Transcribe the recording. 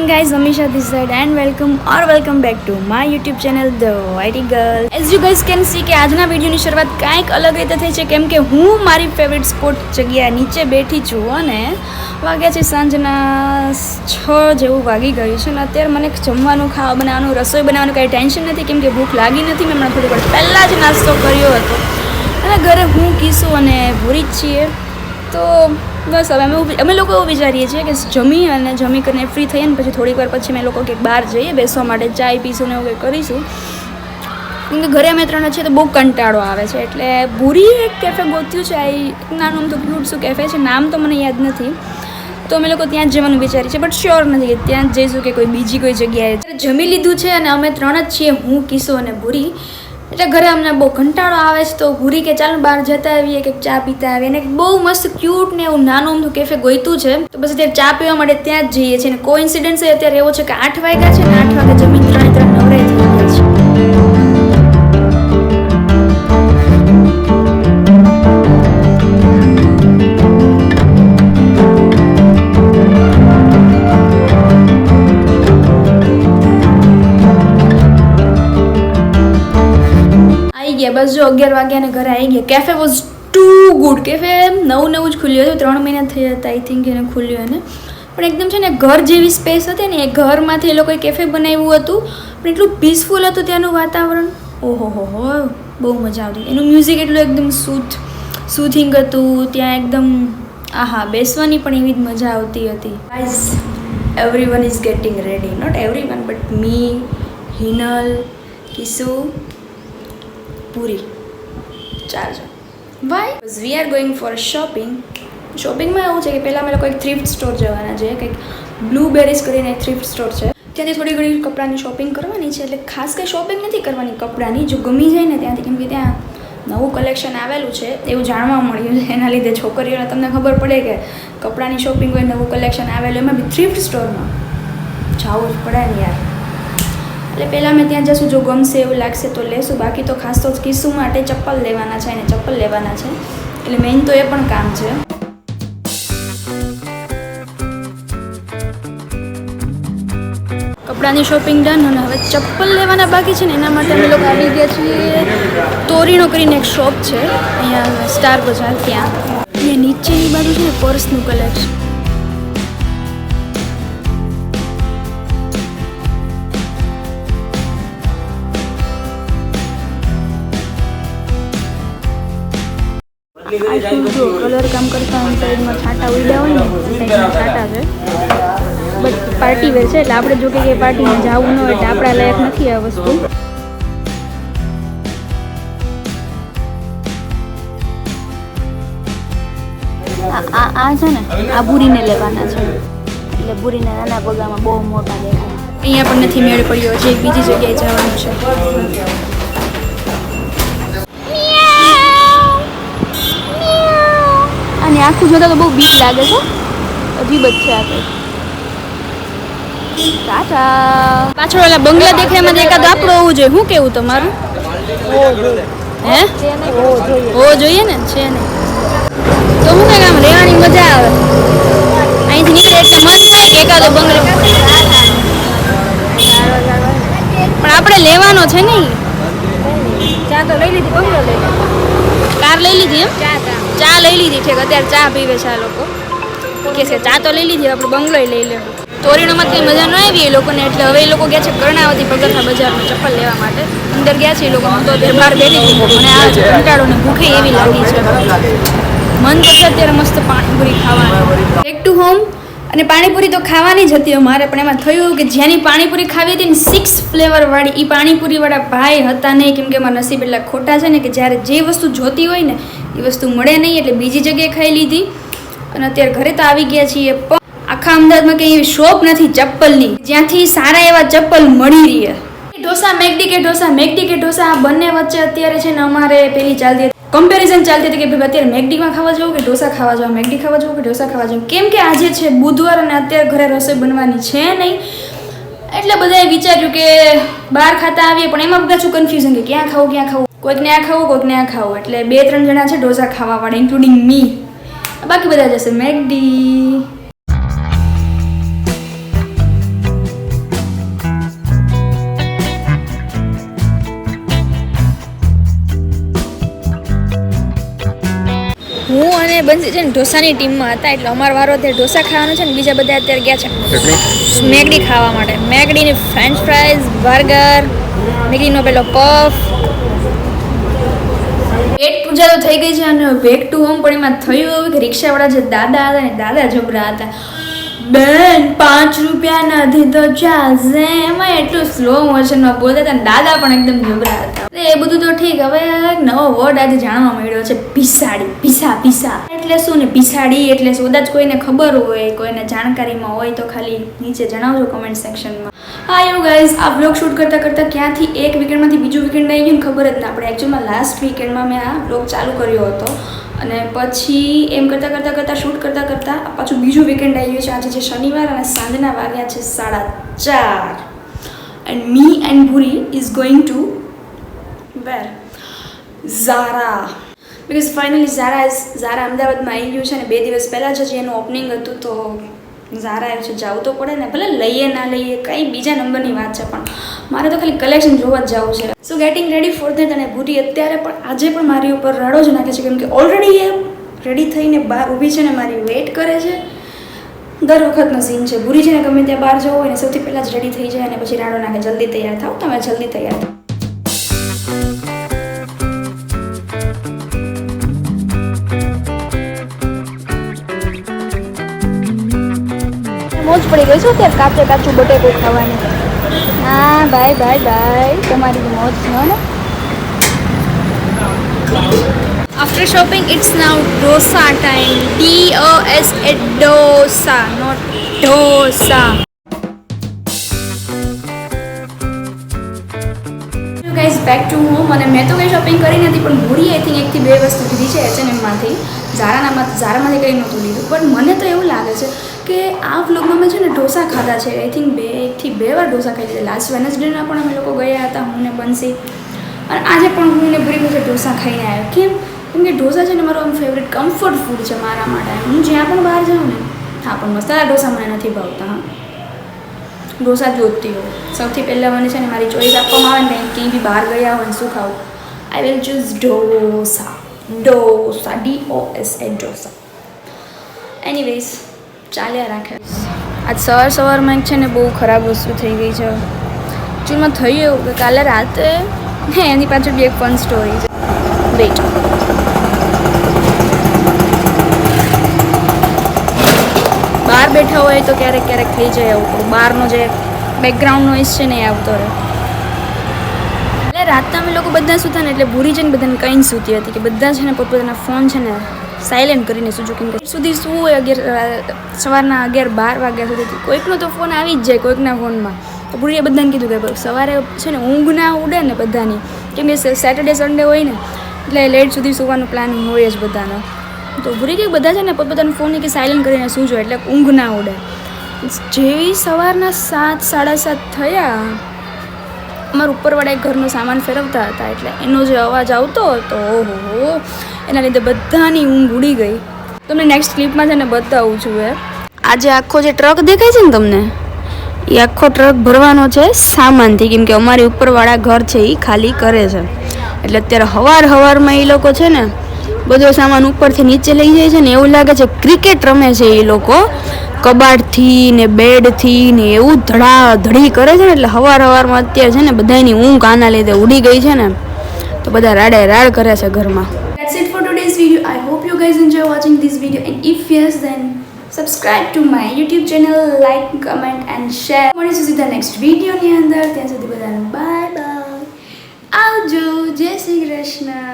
morning, guys. Amisha this side, and welcome or welcome back to my YouTube channel, The Whitey Girl. As you guys see કે આજના વિડીયોની શરૂઆત કાંઈક અલગ રીતે થઈ છે, કેમ કે હું મારી ફેવરિટ સ્પોટ જગ્યા નીચે બેઠી છું અને વાગ્યા છે સાંજના છ જેવું વાગી ગયું છે અને અત્યારે મને જમવાનું, ખાવા બનાવવાનું, રસોઈ બનાવવાનું કાંઈ ટેન્શન નથી, કેમ કે ભૂખ લાગી નથી. મેં હમણાં થોડી વાર પહેલાં જ નાસ્તો કર્યો હતો. અને ઘરે હું કીશું અને ભૂરી જ છીએ. તો બસ, હવે અમે અમે લોકો એવું વિચારીએ છીએ કે જમી અને જમી કરીને ફ્રી થઈએ ને પછી થોડીક વાર પછી અમે લોકો કંઈક બહાર જઈએ, બેસવા માટે ચાય પીશું ને એવું કંઈક કરીશું. કેમ કે ઘરે અમે ત્રણ છીએ તો બહુ કંટાળો આવે છે. એટલે ભૂરી એક કેફે ગોત્યું છે, આ નાનું આમ તો ક્યુટ શું કેફે છે, નામ તો મને યાદ નથી. તો અમે લોકો ત્યાં જ જવાનું વિચારીએ છીએ બટ શ્યોર નથી ત્યાં જ જઈશું કે કોઈ બીજી કોઈ જગ્યાએ. જમી લીધું છે અને અમે ત્રણ જ છીએ, હું, કિશો અને ભૂરી. એટલે ઘરે અમને બહુ કંટાળો આવે છે તો ભૂરી કે ચાલો બહાર જતા આવીએ, કે ચા પીતા આવીએ. અને બહુ મસ્ત ક્યુટ ને એવું નાનું અમથું કેફે ગોઈતું છે. તો બસ અત્યારે ચા પીવા માટે ત્યાં જ જઈએ છીએ. અને કોઇન્સિડન્સ અત્યારે એવો છે કે આઠ વાગ્યા છે ને આઠ વાગે જમીન ત્રણે ત્રણ નવરાઈ બસ જો અગિયાર વાગ્યાને ઘરે આવી ગયા. Cafe was too good cafe નવું નવું જ ખુલ્યું હતું. ત્રણ મહિના થયા હતા આઈ થિંક એને ખુલ્યું એને. પણ એકદમ છે ને, ઘર જેવી સ્પેસ હતી ને, એ ઘરમાંથી એ લોકોએ કેફે બનાવ્યું હતું. પણ એટલું પીસફુલ હતું ત્યાંનું વાતાવરણ. ઓહો, હો હો, બહુ મજા આવતી. એનું મ્યુઝિક એટલું એકદમ સૂથ સૂથિંગ હતું. ત્યાં એકદમ, આહા, બેસવાની પણ એવી જ મજા આવતી હતી. Guys everyone is getting ready not everyone but me Hinal, કિસુ પૂરી. ચાર જણ why we are going for shopping શોપિંગમાં એવું છે કે પહેલાં અમે લોકો એક થ્રિફ્ટ સ્ટોર જવાના છે. કંઈક બ્લુબેરીઝ કરીને થ્રિફ્ટ સ્ટોર છે. ત્યાંથી થોડી ઘણી કપડાની શોપિંગ કરવાની છે. એટલે ખાસ કંઈ શોપિંગ નથી કરવાની. કપડાની જો ગમી જાય ને ત્યાંથી, કેમ કે ત્યાં નવું કલેક્શન આવેલું છે, એવું જાણવા મળ્યું છે. એના લીધે છોકરીઓને તમને ખબર પડે કે કપડાની શોપિંગ હોય નવું કલેક્શન આવેલું, એમાં બી થ્રિફ્ટ સ્ટોરમાં જવું જ પડે ને યાર. એટલે પહેલાં મેં ત્યાં જશું, જો ગમશે એવું લાગશે તો લેશું. બાકી તો ખાસ તો કિસ્સું માટે ચપ્પલ લેવાના છે અને ચપ્પલ લેવાના છે. એટલે મેઇન તો એ પણ કામ છે. કપડાની શોપિંગ ડન અને હવે ચપ્પલ લેવાના બાકી છે ને એના માટે અમે લોકો આવી ગયા છીએ તોરીણો કરીને એક શોપ છે. અહીંયા સ્ટાર બજાર ત્યાં. અહીંયા નીચેની બાજુ છે ને પર્સનું કલેક્શન કલર કામ કરતા હોય સાઈડમાં છાંટા ઉડ્યા હોય ને છાંટા છે. બટ પાર્ટી વેર છે એટલે આપણે જો કે પાર્ટીમાં જવું ન હોય એટલે આપણા લાયક નથી આ વસ્તુ. આ છે ને, આ બુરીને લેવાના છે. એટલે બુરીને નાના પગામાં બહુ મોટા દેખાય અહીંયા પણ નથી મેળ પડ્યો છે બીજી જગ્યાએ જવાનું છે. અને આખું જોતા તો બહુ બીક લાગે છે. અજીબ જ છે આ કંઈક. ટાટા. પાછળ ઓલા બંગલા દેખાય એમાં એકાદ આપણો હોવું જોઈએ. શું કેવું તમારું? હે? હોવો જોઈએ ને? છે ને તો હું કંઈક આમ રહેવાની મજા આવે. અહીંથી નીકળે એટલે મન થાય કે એકાદો બંગલો. પણ આપણે લેવાનો છે ને ચા તો લઈ લીધી બંગલો લઈ કાર લઈ લીધી એમ? ચા. લઈ લીધી છે અત્યારે ચા પીવે છે આ લોકો. કે છે, ચા તો લઈ લીધી આપણે બંગલો લઈ લે તોરીણોમાં કંઈ મજા ન આવી એ લોકોને, એટલે હવે એ લોકો ગયા છે કર્ણાવતી પગથા બજારમાં ચપ્પલ લેવા માટે. અંદર ગયા છે એ લોકો, તો અત્યારે બહાર બેઠી હતી મને આ કંટાળો ને ભૂખે એવી લાગી છે. મન તો છે અત્યારે મસ્ત પાણીપુરી ખાવાની. બેક ટુ હોમ અને પાણીપુરી તો ખાવાની જ હતી અમારે, પણ એમાં થયું કે જેની પાણીપુરી ખાવી હતી ને સિક્સ ફ્લેવરવાળી એ પાણીપુરીવાળા ભાઈ હતા નહીં, કેમ કે અમારા નસીબ એટલા ખોટા છે ને કે જ્યારે જે વસ્તુ જોતી હોય ને એ વસ્તુ મળે નહીં એટલે બીજી જગ્યાએ ખાઈ લીધી. અને અત્યારે ઘરે તો આવી ગયા છીએ, પણ આખા અમદાવાદમાં કંઈ એવી શોપ નથી ચપ્પલની જ્યાંથી સારા એવા ચપ્પલ મળી રહે. ઢોસા મેગડી કે ઢોસા મેગડી કે ઢોસા, આ બંને વચ્ચે અત્યારે છે ને અમારે પેલી ચાલતી કમ્પેરિઝન ચાલતી હતી કે ભાઈ અત્યારે મેગડીમાં ખાવા જવું કે ઢોસા ખાવા જવું મેગડી ખાવા જવું કે ઢોસા ખાવા જવું? કેમ કે આજે છે બુધવાર અને અત્યારે ઘરે રસોઈ બનવાની છે નહીં. એટલે બધાએ વિચાર્યું કે બહાર ખાતા આવીએ, પણ એમાં બધા શું કન્ફ્યુઝન કે ક્યાં ખાવું ક્યાં ખાવું? કોઈકને આ ખાવું કોઈકને આ ખાવું. એટલે બે ત્રણ જણા છે, ઢોસા ખાવાવાળા ઇન્ક્લુડિંગ મી બાકી બધા જશે. મેકડી અને બંસી છે ને ઢોસાની ટીમમાં હતા એટલે અમારો વારો અત્યારે ઢોસા ખાવાનો છે ને બીજા બધા અત્યારે ગયા છે. મેગડી ખાવા માટે. મેગડીની ફ્રેન્ચ ફ્રાઈઝ બર્ગર મેગડીનો પેલો પફ પેટ પૂજા તો થઈ ગઈ છે અને બેક ટુ હોમ પણ એમાં થયું એવું કે રિક્ષાવાળા જે દાદા હતા ને દાદા જબરા હતા. બેન, પાંચ રૂપિયા નથી તો ચાલશે એમાં એટલું સ્લો મોશનમાં બોલતા હતા દાદા પણ એકદમ જબરા હતા. એ બધું તો ઠીક, હવે નવો વર્ડ આજે જાણવા મળ્યો છે, પિસાડી, પિસા પિસા. એટલે શું ને, પિસાડી એટલે કદાચ કોઈને ખબર હોય, કોઈને જાણકારીમાં હોય તો ખાલી નીચે જણાવજો કમેન્ટ સેક્શનમાં હા એવું ગાઈઝ આ બ્લોગ શૂટ કરતાં કરતાં ક્યાંથી એક વીકેન્ડમાંથી બીજું વીકેન્ડ આવી ગયું ખબર જ ના આપણે એકચ્યુઅલમાં લાસ્ટ વીકેન્ડમાં મેં આ બ્લોગ ચાલુ કર્યો હતો. અને પછી એમ કરતાં કરતાં કરતાં શૂટ કરતાં કરતાં પાછું બીજું વીકેન્ડ આવી ગયું છે. આજે છે શનિવાર અને સાંજના વાગ્યા છે સાડા ચાર. And me and Bhuri is going to wear Zara because finally Zara Zara અમદાવાદમાં આવી ગયું છે અને બે દિવસ પહેલાં જ એનું ઓપનિંગ હતું, તો ઝારા આવ્યું છે, જવું તો પડે ને, ભલે લઈએ ના લઈએ, કંઈ બીજા નંબરની વાત છે, પણ મારે તો ખાલી કલેક્શન જોવા જ જવું છે. So getting ready for that અને ભૂરી અત્યારે પણ, આજે પણ મારી ઉપર રાડો જ નાખે છે, કેમ કે ઓલરેડી એ રેડી થઈને બહાર ઊભી છે ને, મારી વેઇટ કરે છે. દર વખતનો સીન છે. ભૂરી છે ને, ગમે ત્યાં બહાર જવું હોય ને, સૌથી પહેલાં જ રેડી થઈ જાય અને પછી રાડો નાખે. જલ્દી તૈયાર થાવ તમે જલ્દી તૈયાર થાવ પડી ગઈ છું ત્યારે કાચે કાચું બટેકું ખાવાની હા બાય બાય બાય તમારી મોજ છે ને after shopping it's now dosa time D O S A dosa not dhosa guys back to home અને મેં તો કંઈ શોપિંગ કરી નથી પણ ભૂરી આઈ થિંક એકથી બે વસ્તુ લીધી છે એચએનએમમાંથી ઝારાનામાં ઝારામાંથી કંઈ નહોતું લીધું પણ મને તો એવું લાગે છે કે આ વ્લોગમાં મેં છે ને ઢોસા ખાધા છે. આઈ થિંક બે એકથી બે વાર ઢોસા ખાઈ લીધા. લાસ્ટ વેનસડેના પણ અમે લોકો ગયા હતા, હું ને બંસી. અને આજે પણ હું ને ભૂરી પાસે ઢોસા ખાઈને આવ્યો. કેમ? કેમ કે ઢોસા છે ને મારો આમ ફેવરેટ કમ્ફર્ટ ફૂડ છે મારા માટે. હું જ્યાં પણ બહાર જાઉં ને હા પણ મસાલા ઢોસા મને નથી ભાવતા, હા. ઢોસા જોતી હોઉં. સૌથી પહેલાં મને છે ને મારી ચોઈસ આપવામાં આવે ને ક્યાંય બી બહાર ગયા હોય શું ખાવું? I will choose dosa. Dosa. D O S A dosa. Anyways ચાલ્યા રાખે. આજ સવાર સવારમાં એક છે ને બહુ ખરાબ વસ્તુ થઈ ગઈ છે. એકચ્યુઅલમાં થયું એવું કે કાલે રાતે એની પાછળ બી એક ફન સ્ટોરી છે. વેટ બહાર બેઠા હોય તો ક્યારેક ક્યારેક થઈ જાય એવું તો બહારનો જે બેકગ્રાઉન્ડ નોઈસ છે ને એ આવતો રહે. એટલે રાતના અમે લોકો બધા સૂતા ને એટલે ભૂરી છે ને બધાને કહીને સૂતી હતી કે બધા છે ને પોતપોતાના ફોન છે ને સાયલેન્ટ કરીને કે સુધી શું હોય અગિયાર સવારના અગિયાર બાર વાગ્યા સુધી કોઈકનો તો ફોન આવી જ જાય કોઈકના ફોનમાં તો ભૂરીએ બધાને કીધું કે સવારે છે ને ઊંઘ ના ઉડે ને બધાની. કેમ સેટરડે સન્ડે હોય ને, એટલે લેટ સુધી સુવાનો પ્લાન હોય જ બધાનો. તો ભૂરી કે બધા છે ને પોતપોતાનો ફોન કે સાયલેન્ટ કરીને સૂજો એટલે ઊંઘ ના ઉડે. જેવી સવારના સાત, સાડા સાત થયા, અમારા ઉપરવાળા એક ઘરનો સામાન ફેરવતા હતા એટલે એનો જે અવાજ આવતો હતો ઓહો એના લીધે બધાની ઊંઘ ઉડી ગઈ. તમને નેક્સ્ટ ક્લિપમાં છે ને બતાવું છું એ. આજે આખો જે ટ્રક દેખાય છે ને તમને, એ આખો ટ્રક ભરવાનો છે સામાનથી. કેમ કે અમારી ઉપરવાળા ઘર છે એ ખાલી કરે છે. એટલે અત્યારે હવાર હવારમાં એ લોકો છે ને બધો સામાન ઉપરથી નીચે લઈ જાય છે ને એવું લાગે છે ક્રિકેટ રમે છે એ લોકો. કબાટથી ને બેડથી ને એવું ધડાધડી કરે છે ને એટલે હવાર હવારમાં અત્યારે છે ને બધાની ઊંઘ આના લીધે ઉડી ગઈ છે ને. તો બધા રાડે રાડ કરે છે ઘરમાં. guys enjoy watching this video and if yes then subscribe to my YouTube channel, like, comment and share. મળીશું સીધા next video ની અંદર ત્યાં સુધી બધાને બાય બાય આવજો જય શ્રી કૃષ્ણ